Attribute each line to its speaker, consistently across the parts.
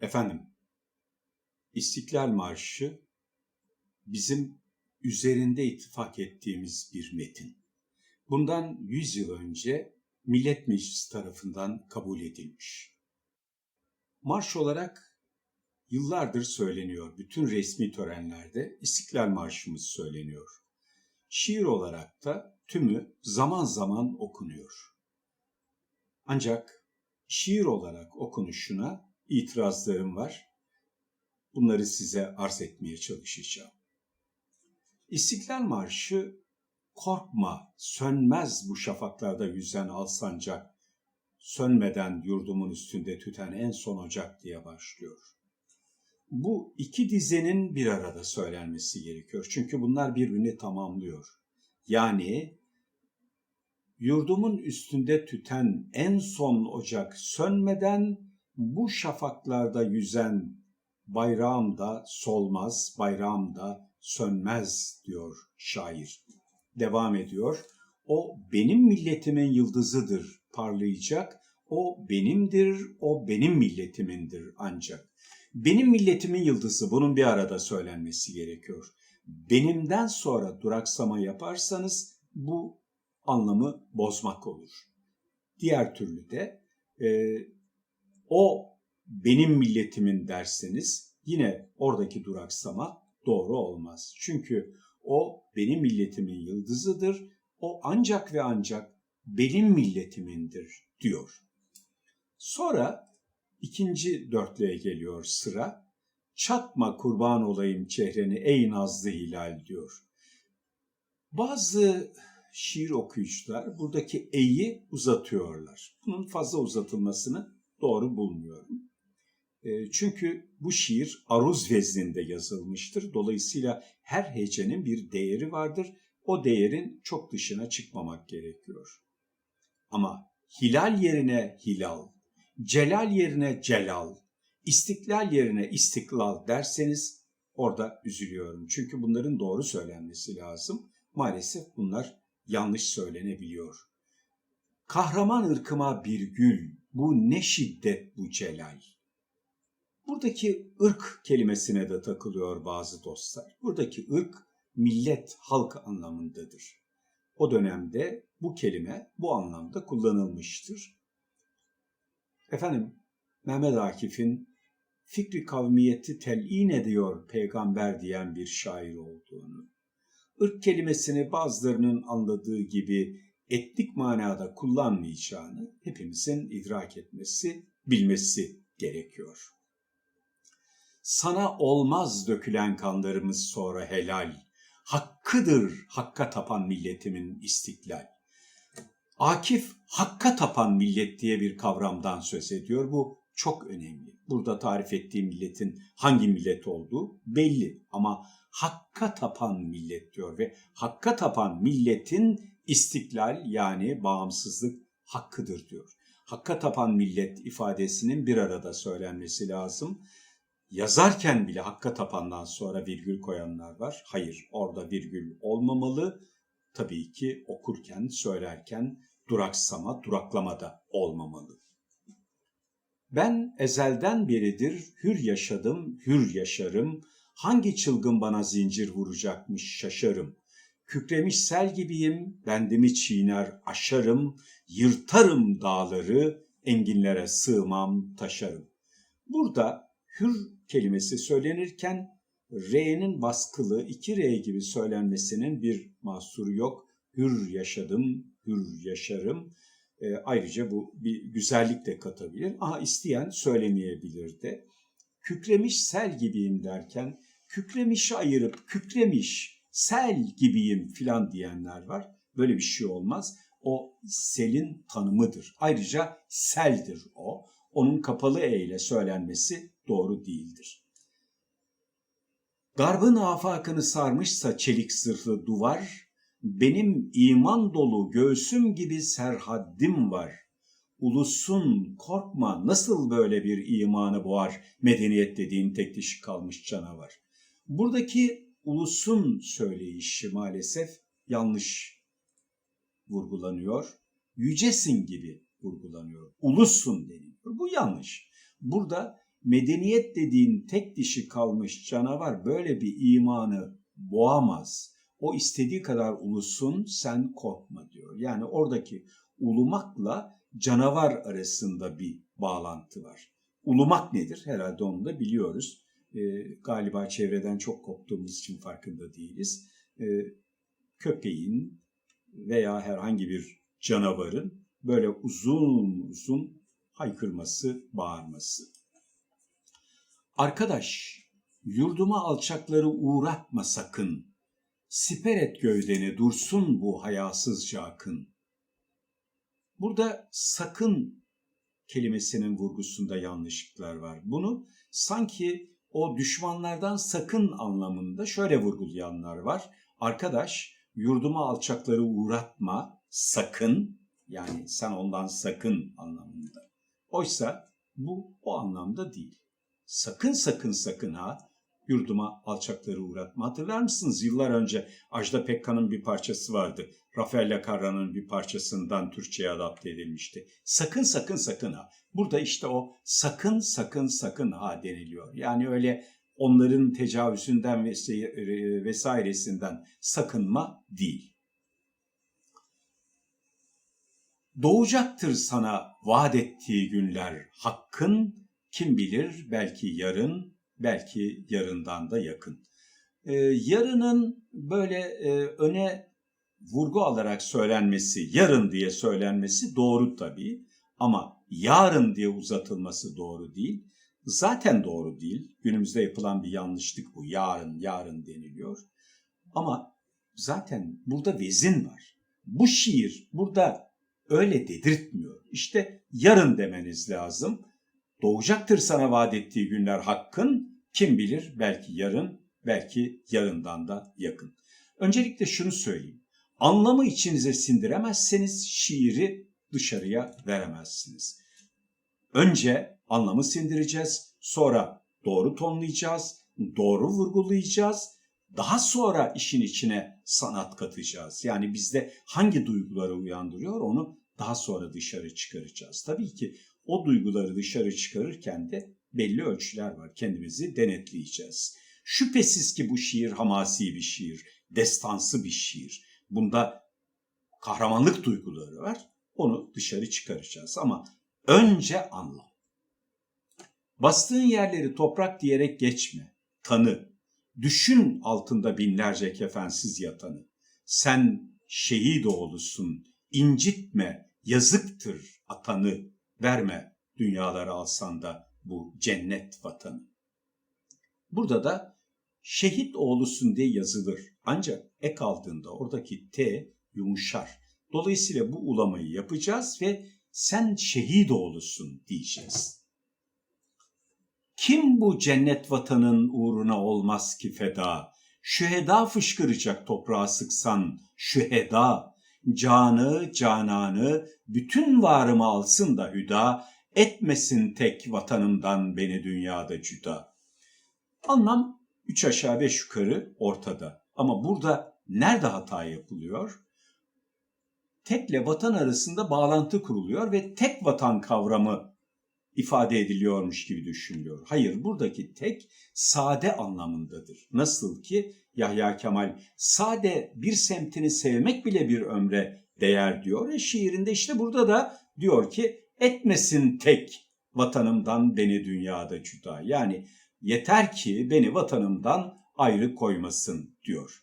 Speaker 1: Efendim, İstiklal Marşı bizim üzerinde ittifak ettiğimiz bir metin. Bundan 100 yıl önce Millet Meclisi tarafından kabul edilmiş. Marş olarak yıllardır söyleniyor. Bütün resmi törenlerde İstiklal Marşımız söyleniyor. Şiir olarak da tümü zaman zaman okunuyor. Ancak şiir olarak okunuşuna itirazlarım var. Bunları size arz etmeye çalışacağım. İstiklal Marşı korkma sönmez bu şafaklarda yüzen alsancak sönmeden yurdumun üstünde tüten en son ocak diye başlıyor. Bu iki dizenin bir arada söylenmesi gerekiyor. Çünkü bunlar birbirini tamamlıyor. Yani yurdumun üstünde tüten en son ocak sönmeden bu şafaklarda yüzen bayrağım da solmaz, bayrağım da sönmez diyor şair. Devam ediyor. O benim milletimin yıldızıdır parlayacak. O benimdir, o benim milletimindir ancak. Benim milletimin yıldızı bunun bir arada söylenmesi gerekiyor. Benimden sonra duraksama yaparsanız bu anlamı bozmak olur. Diğer türlü de e, o benim milletimin derseniz yine oradaki duraksama doğru olmaz. Çünkü o benim milletimin yıldızıdır. O ancak ve ancak benim milletimindir diyor. Sonra ikinci dörtlüğe geliyor sıra. Çatma kurban olayım çehreni ey nazlı hilal diyor. Bazı şiir okuyucular buradaki e'yi uzatıyorlar. Bunun fazla uzatılmasını doğru bulmuyorum. E, çünkü bu şiir aruz vezninde yazılmıştır. Dolayısıyla her hecenin bir değeri vardır. O değerin çok dışına çıkmamak gerekiyor. Ama hilal yerine hilal, celal yerine celal, istiklal yerine istiklal derseniz orada üzülüyorum. Çünkü bunların doğru söylenmesi lazım. Maalesef bunlar yanlış söylenebiliyor. Kahraman ırkıma bir gül, bu ne şiddet bu celal. Buradaki ırk kelimesine de takılıyor bazı dostlar. Buradaki ırk millet, halk anlamındadır. O dönemde bu kelime bu anlamda kullanılmıştır. Efendim Mehmet Akif'in fikri kavmiyeti telin ediyor peygamber diyen bir şair olduğunu, ırk kelimesini bazılarının anladığı gibi etnik manada kullanmayacağını hepimizin idrak etmesi, bilmesi gerekiyor. Sana olmaz dökülen kanlarımız sonra helal. Hakkıdır hakka tapan milletimin istiklal. Akif hakka tapan millet diye bir kavramdan söz ediyor. Bu çok önemli. Burada tarif ettiğim milletin hangi millet olduğu belli ama hakka tapan millet diyor ve hakka tapan milletin istiklal yani bağımsızlık hakkıdır diyor. Hakka tapan millet ifadesinin bir arada söylenmesi lazım. Yazarken bile hakka tapandan sonra virgül koyanlar var. Hayır, orada virgül olmamalı. Tabii ki okurken, söylerken duraksama, duraklama da olmamalı. Ben ezelden beridir hür yaşadım, hür yaşarım. Hangi çılgın bana zincir vuracakmış şaşarım. Kükremiş sel gibiyim, bendimi çiğner aşarım. Yırtarım dağları, enginlere sığmam taşarım. Burada hür kelimesi söylenirken R'nin baskılı iki R gibi söylenmesinin bir mahsuru yok. Hür yaşadım, hür yaşarım. E, ayrıca bu bir güzellik de katabilir. Aha isteyen söylemeyebilir de. Kükremiş sel gibiyim derken kükremişi ayırıp kükremiş sel gibiyim filan diyenler var. Böyle bir şey olmaz. O selin tanımıdır. Ayrıca seldir o. Onun kapalı e ile söylenmesi doğru değildir. Garbın afakını sarmışsa çelik zırhlı duvar, benim iman dolu göğsüm gibi serhaddim var. Ulusun korkma nasıl böyle bir imanı boğar medeniyet dediğin tek dişi kalmış canavar. Buradaki ulusun söyleyişi maalesef yanlış vurgulanıyor. Yücesin gibi vurgulanıyor. Ulusun deniliyor. Bu yanlış. Burada medeniyet dediğin tek dişi kalmış canavar böyle bir imanı boğamaz. O istediği kadar ulusun sen korkma diyor. Yani oradaki ulumakla canavar arasında bir bağlantı var. Ulumak nedir? Herhalde onu da biliyoruz. E, galiba çevreden çok koptuğumuz için farkında değiliz. E, köpeğin veya herhangi bir canavarın böyle uzun uzun haykırması, bağırması. Arkadaş, yurduma alçakları uğratma sakın. Siper et gövdeni dursun bu hayasızca akın. Burada sakın kelimesinin vurgusunda yanlışlıklar var. Bunu sanki o düşmanlardan sakın anlamında şöyle vurgulayanlar var. Arkadaş, yurduma alçakları uğratma sakın yani sen ondan sakın anlamında. Oysa bu o anlamda değil. Sakın sakın sakın ha yurduma alçakları uğratma. Hatırlar mısınız? Yıllar önce Ajda Pekkan'ın bir parçası vardı. Rafael Carra'nın bir parçasından Türkçe'ye adapte edilmişti. Sakın sakın sakın ha. Burada işte o sakın sakın sakın ha deniliyor. Yani öyle onların tecavüzünden vesairesinden sakınma değil. Doğacaktır sana vaat ettiği günler hakkın, kim bilir belki yarın, belki yarından da yakın. Ee, yarının böyle e, öne vurgu alarak söylenmesi, yarın diye söylenmesi doğru tabii. Ama yarın diye uzatılması doğru değil. Zaten doğru değil. Günümüzde yapılan bir yanlışlık bu. Yarın, yarın deniliyor. Ama zaten burada vezin var. Bu şiir burada öyle dedirtmiyor. İşte yarın demeniz lazım. Doğacaktır sana vaat ettiği günler hakkın. Kim bilir belki yarın, belki yarından da yakın. Öncelikle şunu söyleyeyim. Anlamı içinize sindiremezseniz şiiri dışarıya veremezsiniz. Önce anlamı sindireceğiz, sonra doğru tonlayacağız, doğru vurgulayacağız, daha sonra işin içine sanat katacağız. Yani bizde hangi duyguları uyandırıyor onu daha sonra dışarı çıkaracağız. Tabii ki o duyguları dışarı çıkarırken de belli ölçüler var. Kendimizi denetleyeceğiz. Şüphesiz ki bu şiir hamasi bir şiir, destansı bir şiir. Bunda kahramanlık duyguları var. Onu dışarı çıkaracağız ama önce anla. Bastığın yerleri toprak diyerek geçme. Tanı. Düşün altında binlerce kefensiz yatanı. Sen şehit oğlusun. incitme, yazıktır atanı. Verme dünyaları alsan da bu cennet vatanı. Burada da şehit oğlusun diye yazılır. Ancak ek aldığında oradaki T yumuşar. Dolayısıyla bu ulamayı yapacağız ve sen şehit oğlusun diyeceğiz. Kim bu cennet vatanın uğruna olmaz ki feda? Şüheda fışkıracak toprağa sıksan, şüheda. Canı, cananı, bütün varımı alsın da hüda, etmesin tek vatanımdan beni dünyada cüda. Anlam üç aşağı beş yukarı ortada. Ama burada nerede hata yapılıyor? Tekle vatan arasında bağlantı kuruluyor ve tek vatan kavramı ifade ediliyormuş gibi düşünülüyor. Hayır buradaki tek sade anlamındadır. Nasıl ki Yahya Kemal sade bir semtini sevmek bile bir ömre değer diyor. E şiirinde işte burada da diyor ki etmesin tek vatanımdan beni dünyada cüda. Yani yeter ki beni vatanımdan ayrı koymasın diyor.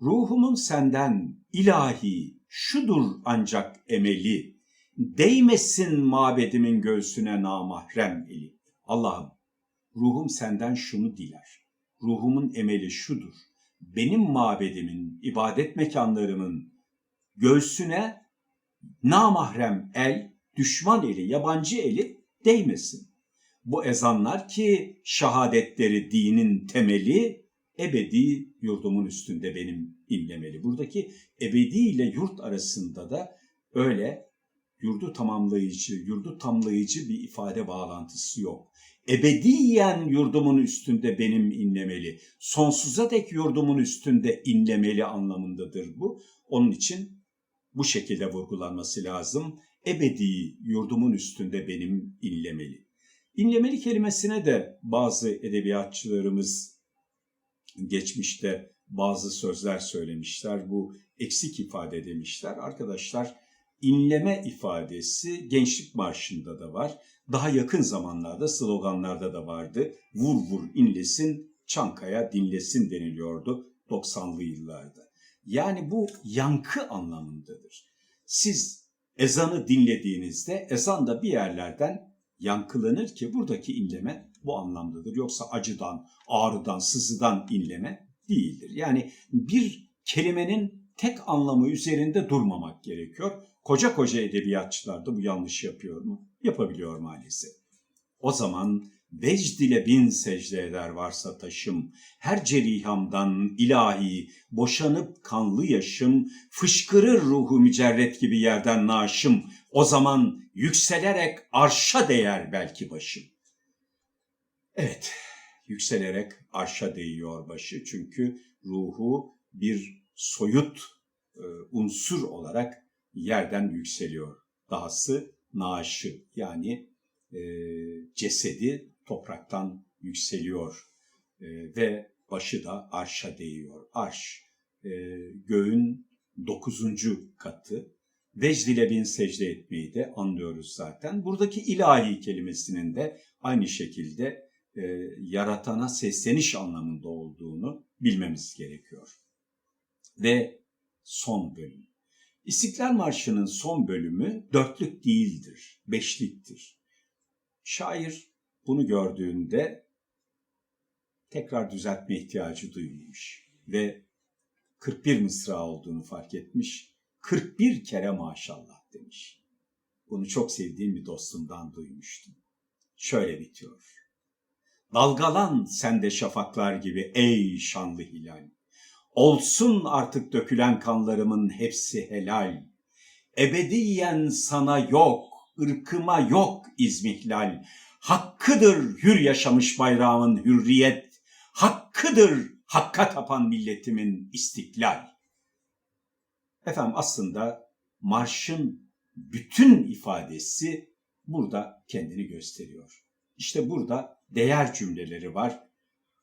Speaker 1: Ruhumun senden ilahi şudur ancak emeli, değmesin mabedimin göğsüne namahrem eli. Allah'ım ruhum senden şunu diler. Ruhumun emeli şudur. Benim mabedimin, ibadet mekanlarımın göğsüne namahrem el, düşman eli, yabancı eli değmesin. Bu ezanlar ki şahadetleri dinin temeli ebedi yurdumun üstünde benim inlemeli. Buradaki ebedi ile yurt arasında da öyle yurdu tamamlayıcı, yurdu tamlayıcı bir ifade bağlantısı yok. Ebediyen yurdumun üstünde benim inlemeli, sonsuza dek yurdumun üstünde inlemeli anlamındadır bu. Onun için bu şekilde vurgulanması lazım. Ebedi yurdumun üstünde benim inlemeli. İnlemeli kelimesine de bazı edebiyatçılarımız geçmişte bazı sözler söylemişler. Bu eksik ifade demişler. Arkadaşlar inleme ifadesi Gençlik Marşı'nda da var. Daha yakın zamanlarda sloganlarda da vardı. Vur vur inlesin, Çankaya dinlesin deniliyordu 90'lı yıllarda. Yani bu yankı anlamındadır. Siz ezanı dinlediğinizde ezan da bir yerlerden yankılanır ki buradaki inleme bu anlamdadır. Yoksa acıdan, ağrıdan, sızıdan inleme değildir. Yani bir kelimenin tek anlamı üzerinde durmamak gerekiyor. Koca koca edebiyatçılar da bu yanlış yapıyor mu? Yapabiliyor maalesef. O zaman vecd ile bin secde eder varsa taşım, her cerihamdan ilahi, boşanıp kanlı yaşım, fışkırır ruhu mücerret gibi yerden naşım, o zaman yükselerek arşa değer belki başım. Evet, yükselerek arşa değiyor başı çünkü ruhu bir soyut e, unsur olarak yerden yükseliyor. Dahası naaşı yani e, cesedi topraktan yükseliyor e, ve başı da arşa değiyor. Arş e, göğün dokuzuncu katı. Vecd ile bin secde etmeyi de anlıyoruz zaten. Buradaki ilahi kelimesinin de aynı şekilde e, yaratana sesleniş anlamında olduğunu bilmemiz gerekiyor. Ve son bölüm. İstiklal Marşı'nın son bölümü dörtlük değildir, beşliktir. Şair bunu gördüğünde tekrar düzeltme ihtiyacı duymuş ve 41 mısra olduğunu fark etmiş. 41 kere maşallah demiş. Bunu çok sevdiğim bir dostumdan duymuştum. Şöyle bitiyor. Dalgalan sen de şafaklar gibi ey şanlı hilal. Olsun artık dökülen kanlarımın hepsi helal. Ebediyen sana yok, ırkıma yok izmihlal. Hakkıdır hür yaşamış bayrağımın hürriyet. Hakkıdır hakka tapan milletimin istiklal. Efendim aslında marşın bütün ifadesi burada kendini gösteriyor. İşte burada değer cümleleri var.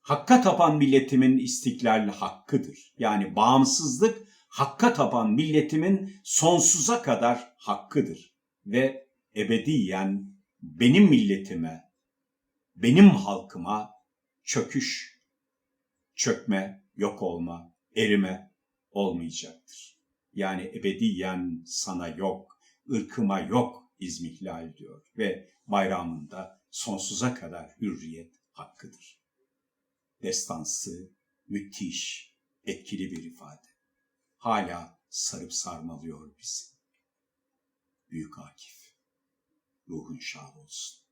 Speaker 1: Hakka tapan milletimin istiklal hakkıdır. Yani bağımsızlık hakka tapan milletimin sonsuza kadar hakkıdır. Ve ebediyen benim milletime, benim halkıma çöküş, çökme, yok olma, erime olmayacaktır. Yani ebediyen sana yok, ırkıma yok izmihlal diyor ve bayramında sonsuza kadar hürriyet hakkıdır. Destansı, müthiş, etkili bir ifade. Hala sarıp sarmalıyor bizi. Büyük Akif, ruhun şad olsun.